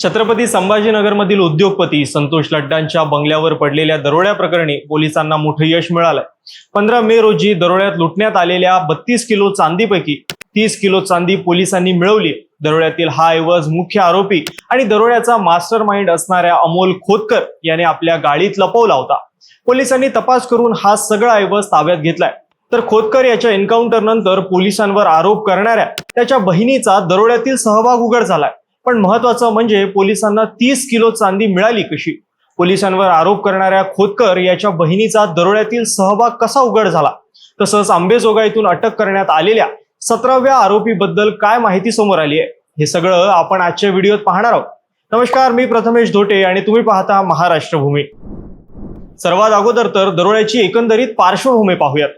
छत्रपती संभाजीनगरमधील उद्योगपती संतोष लड्डांच्या बंगल्यावर पडलेल्या दरोड्या प्रकरणी पोलिसांना मोठं यश मिळालंय. पंधरा मे रोजी दरोड्यात लुटण्यात आलेल्या बत्तीस किलो चांदीपैकी तीस किलो चांदी पोलिसांनी मिळवली. दरोड्यातील हा ऐवज मुख्य आरोपी आणि दरोड्याचा मास्टर माइंड असणाऱ्या अमोल खोतकर याने आपल्या गाडीत लपवला होता. पोलिसांनी तपास करून हा सगळा ऐवज ताब्यात घेतलाय. तर खोतकर याच्या एन्काउंटर नंतर पोलिसांवर आरोप करणाऱ्या त्याच्या बहिणीचा दरोड्यातील सहभाग उघड झालाय. पण महत्वाचं म्हणजे पोलिसांना तीस किलो चांदी मिळाली कशी? पोलिसांवर आरोप करणाऱ्या खोतकर याच्या बहिणीचा दरोड्यातील सहभाग कसा उघड झाला? तसंच आंबेजोगाईतून अटक करण्यात आलेल्या सतराव्या आरोपीबद्दल काय माहिती समोर आली आहे? हे सगळं आपण आजच्या व्हिडिओत पाहणार आहोत. नमस्कार मी प्रथमेश धोटे आणि तुम्ही पाहता महाराष्ट्रभूमी. सर्वात अगोदर तर दरोड्याची एकंदरीत पार्श्वभूमी पाहूयात.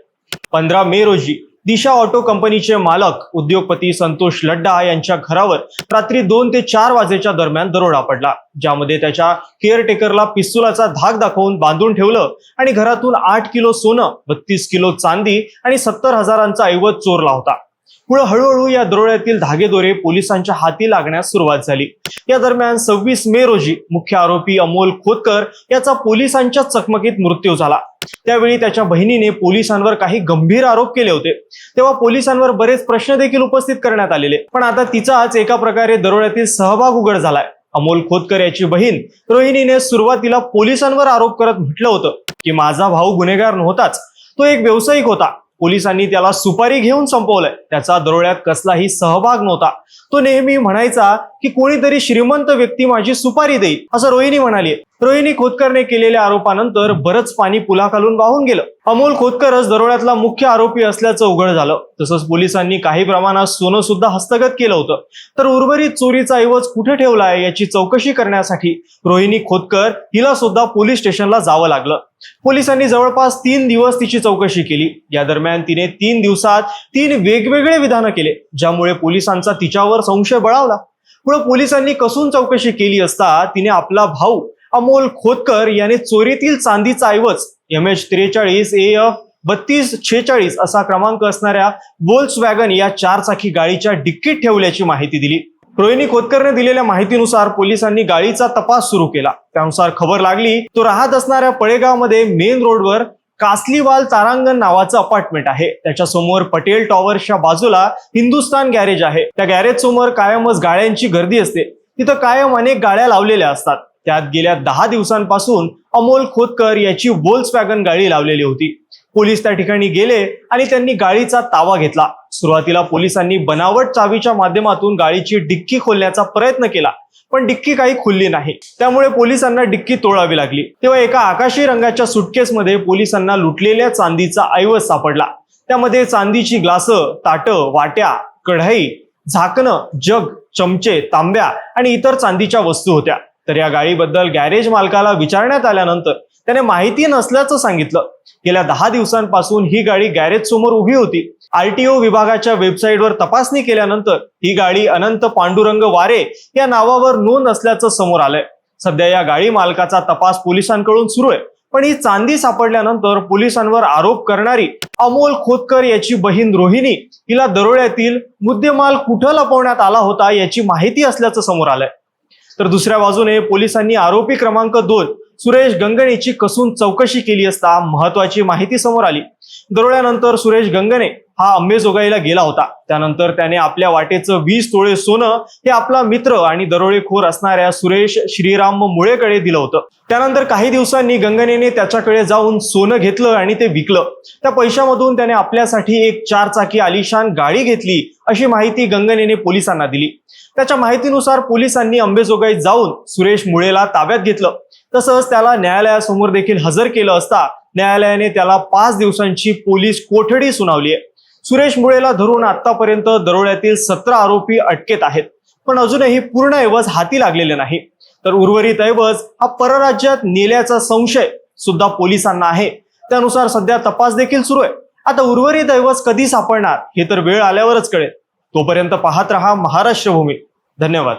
पंधरा मे रोजी दिशा ऑटो कंपनीचे मालक उद्योगपती संतोष लड्डा यांच्या घरावर रात्री दोन ते चार वाजेच्या दरम्यान दरोडा पडला ज्यामध्ये त्याच्या केअरटेकरला पिस्तुलाचा धाक दाखवून बांधून ठेवलं आणि घरातून आठ किलो सोनं बत्तीस किलो चांदी आणि सत्तर हजारांचा ऐवज चोरला होता. पुढे हळूहळू या दरोड्यातील धागेदोरे पोलिसांच्या हाती लागण्यास सुरुवात झाली. या दरम्यान सव्वीस मे रोजी मुख्य आरोपी अमोल खोतकर याचा पोलिसांच्या चकमकीत मृत्यू झाला. त्यावेळी त्याच्या बहिणीने पोलिसांवर काही गंभीर आरोप केले होते. तेव्हा पोलिसांवर बरेच प्रश्न देखील उपस्थित करण्यात आलेले. पण आता तिचाच एका प्रकारे दरोड्यातील सहभाग उघड झालाय. अमोल खोतकर याची बहीण रोहिणीने सुरुवातीला पोलिसांवर आरोप करत म्हटलं होतं की माझा भाऊ गुन्हेगार नव्हताच. तो एक व्यावसायिक होता. पोलिसांनी त्याला सुपारी घेऊन संपवलंय. त्याचा दरोड्यात कसलाही सहभाग नव्हता. तो नेहमी म्हणायचा की कोणीतरी श्रीमंत व्यक्ती माझी सुपारी देईल असं रोहिणी म्हणाली. रोहिणी खोतकरने केलेल्या आरोपानंतर बरंच पाणी पुलाखालून वाहून गेलं. अमोल खोतकरच दरोड्यातला मुख्य आरोपी असल्याचं उघड झालं. तसंच पोलिसांनी काही प्रमाणात सोनं सुद्धा हस्तगत केलं होतं. तर उर्वरित चोरीचा ऐवज कुठे ठेवलाय याची चौकशी करण्यासाठी रोहिणी खोतकर हिला सुद्धा पोलीस स्टेशनला जावं लागलं. पोलिसांनी जवळपास तीन दिवस तिची चौकशी केली. या दरम्यान तिने तीन दिवसात तीन वेगवेगळे विधानं केले ज्यामुळे पोलिसांचा तिच्यावर संशय बळावला. पुढे पोलिसांनी कसून चौकशी केली असता तिने आपला भाऊ अमोल खोतकर याने चोरीतील चांदीचा ऐवज एम एच त्रेचाळीस ए एफ बत्तीस छेचाळीस असा क्रमांक असणाऱ्या वोल्क्स वॅगन या चारचाकी गाडीच्या डिक्कीत ठेवल्याची माहिती दिली. रोहिणी खोतकरने दिलेल्या माहितीनुसार पोलिसांनी गाडीचा तपास सुरू केला. त्यानुसार खबर लागली तो राहत असणाऱ्या पळेगावमध्ये मेन रोडवर कासलीवाल तारांगण नावाचं अपार्टमेंट आहे. त्याच्यासमोर पटेल टॉवरच्या बाजूला हिंदुस्तान गॅरेज आहे. त्या गॅरेज समोर कायमच गाड्यांची गर्दी असते. तिथं कायम अनेक गाड्या लावलेल्या असतात. त्यात गेल्या दहा दिवसांपासून अमोल खोतकर याची वोल्स वॅगन गाडी लावलेली होती. पोलीस त्या ठिकाणी गेले आणि त्यांनी गाडीचा ताबा घेतला. सुरुवातीला पोलिसांनी बनावट चावीच्या माध्यमातून गाडीची डिक्की खोलण्याचा प्रयत्न केला पण डिक्की काही खुलली नाही. त्यामुळे पोलिसांना डिक्की तोडावी लागली. तेव्हा एका आकाशी रंगाच्या सुटकेसमध्ये पोलिसांना लुटलेल्या चांदीचा ऐवज सापडला. त्यामध्ये चांदीची ग्लासं ताटं वाट्या कढई झाकणं जग चमचे तांब्या आणि इतर चांदीच्या वस्तू होत्या. तर या गाडीबद्दल गॅरेज मालकाला विचारण्यात आल्यानंतर त्याने माहिती नसल्याचं सांगितलं. गेल्या दहा दिवसांपासून ही गाडी गॅरेज समोर उभी होती. आरटीओ विभागाच्या वेबसाईटवर तपासणी केल्यानंतर ही गाडी अनंत पांडुरंग वारे या नावावर नोंद असल्याचं समोर आलंय. सध्या या गाडी मालकाचा तपास पोलिसांकडून सुरू आहे. पण ही चांदी सापडल्यानंतर पोलिसांवर आरोप करणारी अमोल खोतकर याची बहीण रोहिणी हिला दरोड्यातील मुद्देमाल कुठं लपवण्यात आला होता याची माहिती असल्याचं समोर आलंय. तर दुसऱ्या बाजूने पोलिसांनी आरोपी क्रमांक दोन सुरेश गंगणेची कसून चौकशी केली असता महत्वाची माहिती समोर आली. दरोड्यानंतर सुरेश गंगणे हा अंबेजोगाईला गेला होता. त्यानंतर त्याने आपल्या वाटेचं वीस तोळे सोनं हे आपला मित्र आणि दरोडेखोर असणाऱ्या सुरेश श्रीराम मुळेकडे दिलं होतं. त्यानंतर काही दिवसांनी गंगनेने त्याच्याकडे जाऊन सोनं घेतलं आणि ते विकलं. त्या पैशामधून त्याने आपल्यासाठी एक चारचाकी आलिशान गाडी घेतली अशी माहिती गंगनेने पोलिसांना दिली. त्याच्या माहितीनुसार पोलिसांनी अंबेजोगाईत जाऊन सुरेश मुळेला ताब्यात घेतलं. तसंच त्याला न्यायालयासमोर देखील हजर केलं असता न्यायालयाने त्याला पाच दिवसांची पोलीस कोठडी सुनावली आहे. सुरेश मुळेला धरून आतापर्यंत दरोड्यातील सतरा आरोपी अटकेत आहेत. पण अजूनही पूर्ण ऐवज हाती लागलेले नाही. तर उर्वरित ऐवज हा परराज्यात नेल्याचा संशय सुद्धा पोलिसांना आहे. त्यानुसार सध्या तपास देखील सुरू आहे. आता उर्वरित ऐवज कधी सापडणार हे तर वेळ आल्यावरच कळेल. तोपर्यंत पाहत रहा महाराष्ट्र भूमी धन्यवाद.